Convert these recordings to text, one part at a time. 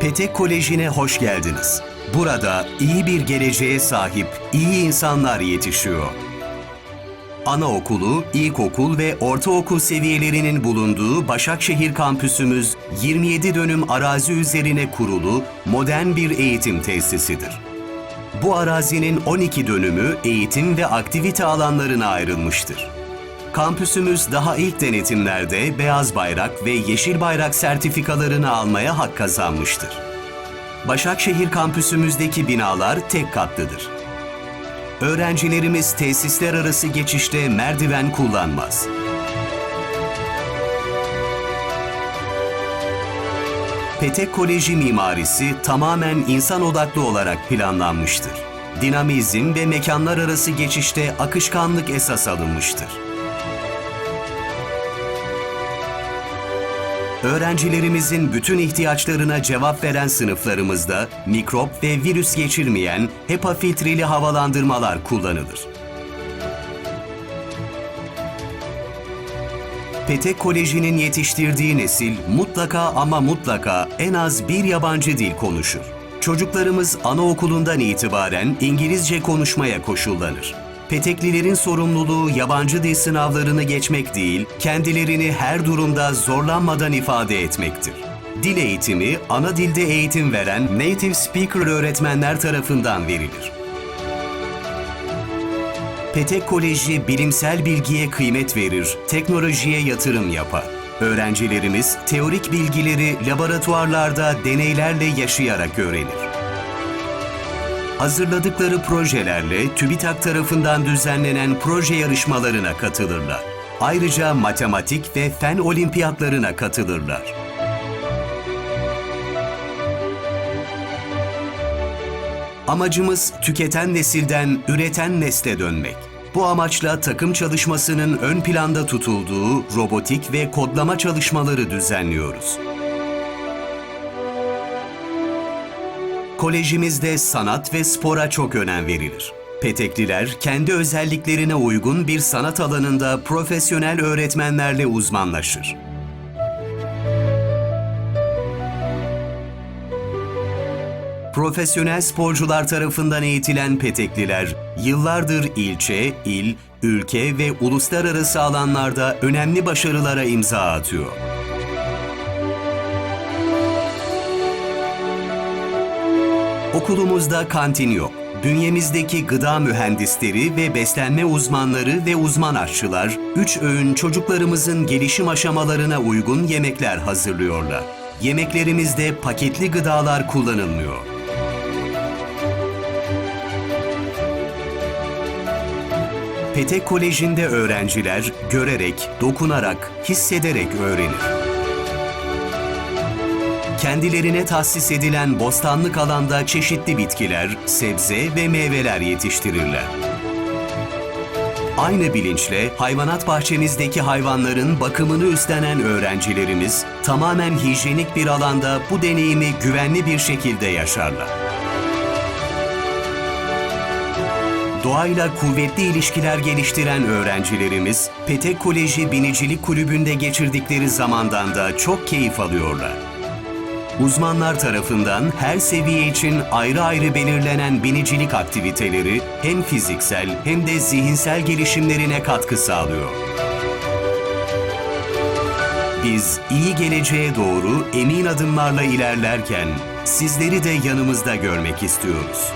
Petek Koleji'ne hoş geldiniz. Burada iyi bir geleceğe sahip iyi insanlar yetişiyor. Anaokulu, ilkokul ve ortaokul seviyelerinin bulunduğu Başakşehir kampüsümüz 27 dönüm arazi üzerine kurulu modern bir eğitim tesisidir. Bu arazinin 12 dönümü eğitim ve aktivite alanlarına ayrılmıştır. Kampüsümüz daha ilk denetimlerde beyaz bayrak ve yeşil bayrak sertifikalarını almaya hak kazanmıştır. Başakşehir kampüsümüzdeki binalar tek katlıdır. Öğrencilerimiz tesisler arası geçişte merdiven kullanmaz. Petek Koleji mimarisi tamamen insan odaklı olarak planlanmıştır. Dinamizm ve mekanlar arası geçişte akışkanlık esas alınmıştır. Öğrencilerimizin bütün ihtiyaçlarına cevap veren sınıflarımızda mikrop ve virüs geçirmeyen HEPA filtreli havalandırmalar kullanılır. Petek Koleji'nin yetiştirdiği nesil mutlaka ama mutlaka en az bir yabancı dil konuşur. Çocuklarımız anaokulundan itibaren İngilizce konuşmaya koşullanır. Peteklilerin sorumluluğu yabancı dil sınavlarını geçmek değil, kendilerini her durumda zorlanmadan ifade etmektir. Dil eğitimi, ana dilde eğitim veren native speaker öğretmenler tarafından verilir. Petek Koleji bilimsel bilgiye kıymet verir, teknolojiye yatırım yapar. Öğrencilerimiz teorik bilgileri laboratuvarlarda deneylerle yaşayarak öğrenir. Hazırladıkları projelerle TÜBİTAK tarafından düzenlenen proje yarışmalarına katılırlar. Ayrıca matematik ve fen olimpiyatlarına katılırlar. Amacımız tüketen nesilden üreten nesle dönmek. Bu amaçla takım çalışmasının ön planda tutulduğu robotik ve kodlama çalışmaları düzenliyoruz. Kolejimizde sanat ve spora çok önem verilir. Petekliler kendi özelliklerine uygun bir sanat alanında profesyonel öğretmenlerle uzmanlaşır. Profesyonel sporcular tarafından eğitilen petekliler, yıllardır ilçe, il, ülke ve uluslararası alanlarda önemli başarılara imza atıyor. Okulumuzda kantin yok. Bünyemizdeki gıda mühendisleri ve beslenme uzmanları ve uzman aşçılar, üç öğün çocuklarımızın gelişim aşamalarına uygun yemekler hazırlıyorlar. Yemeklerimizde paketli gıdalar kullanılmıyor. Petek Koleji'nde öğrenciler görerek, dokunarak, hissederek öğrenir. Kendilerine tahsis edilen bostanlık alanda çeşitli bitkiler, sebze ve meyveler yetiştirirler. Aynı bilinçle hayvanat bahçemizdeki hayvanların bakımını üstlenen öğrencilerimiz tamamen hijyenik bir alanda bu deneyimi güvenli bir şekilde yaşarlar. Doğayla kuvvetli ilişkiler geliştiren öğrencilerimiz Petek Koleji Binicilik Kulübü'nde geçirdikleri zamandan da çok keyif alıyorlar. Uzmanlar tarafından her seviye için ayrı ayrı belirlenen binicilik aktiviteleri hem fiziksel hem de zihinsel gelişimlerine katkı sağlıyor. Biz iyi geleceğe doğru emin adımlarla ilerlerken sizleri de yanımızda görmek istiyoruz.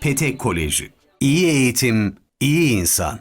Petek Koleji. İyi eğitim, iyi insan.